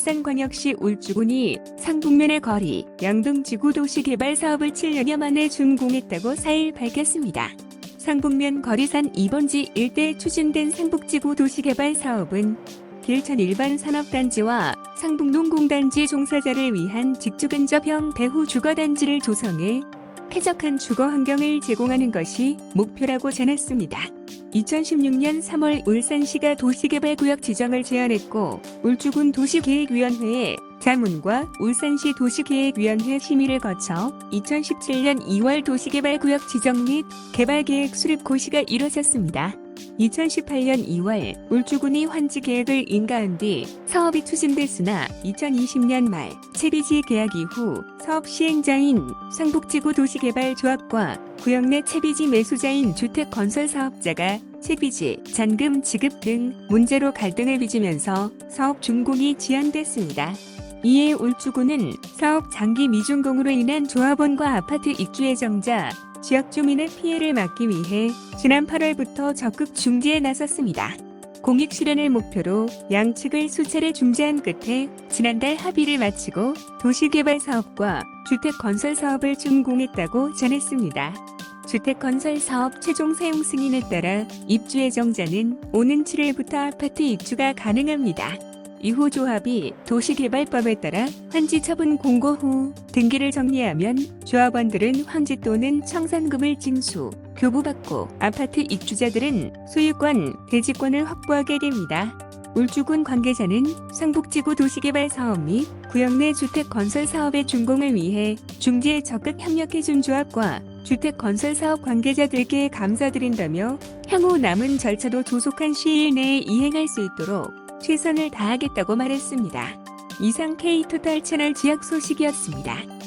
울산광역시 울주군이 상북면의 거리 양동지구 도시개발 사업을 7년여 만에 준공했다고 4일 밝혔습니다. 상북면 거리산 2번지 일대에 추진된 상북지구 도시개발 사업은 길천 일반 산업단지와 상북농공단지 종사자를 위한 직주근접형 배후 주거단지를 조성해 쾌적한 주거 환경을 제공하는 것이 목표라고 전했습니다. 2016년 3월 울산시가 도시개발구역 지정을 제안했고 울주군 도시계획위원회에 자문과 울산시 도시계획위원회 심의를 거쳐 2017년 2월 도시개발구역 지정 및 개발계획 수립 고시가 이뤄졌습니다. 2018년 2월 울주군이 환지 계획을 인가한 뒤 사업이 추진됐으나 2020년 말 채비지 계약 이후 사업 시행자인 상북지구 도시개발조합과 구역 내 채비지 매수자인 주택건설사업자가 채비지, 잔금 지급 등 문제로 갈등을 빚으면서 사업 준공이 지연됐습니다. 이에 울주군은 사업 장기 미준공으로 인한 조합원과 아파트 입주 예정자, 지역 주민의 피해를 막기 위해 지난 8월부터 적극 중지에 나섰습니다. 공익 실현을 목표로 양측을 수차례 중재한 끝에 지난달 합의를 마치고 도시개발 사업과 주택 건설 사업을 준공했다고 전했습니다. 주택 건설 사업 최종 사용 승인에 따라 입주 예정자는 오는 7일부터 아파트 입주가 가능합니다. 이후 조합이 도시개발법에 따라 환지 처분 공고 후 등기를 정리하면 조합원들은 환지 또는 청산금을 징수, 교부받고 아파트 입주자들은 소유권, 대지권을 확보하게 됩니다. 울주군 관계자는 상북지구 도시개발 사업 및 구역 내 주택 건설 사업의 준공을 위해 중지에 적극 협력해준 조합과 주택 건설 사업 관계자들께 감사드린다며 향후 남은 절차도 조속한 시일 내에 이행할 수 있도록 최선을 다하겠다고 말했습니다. 이상 K토탈 채널 지역 소식이었습니다.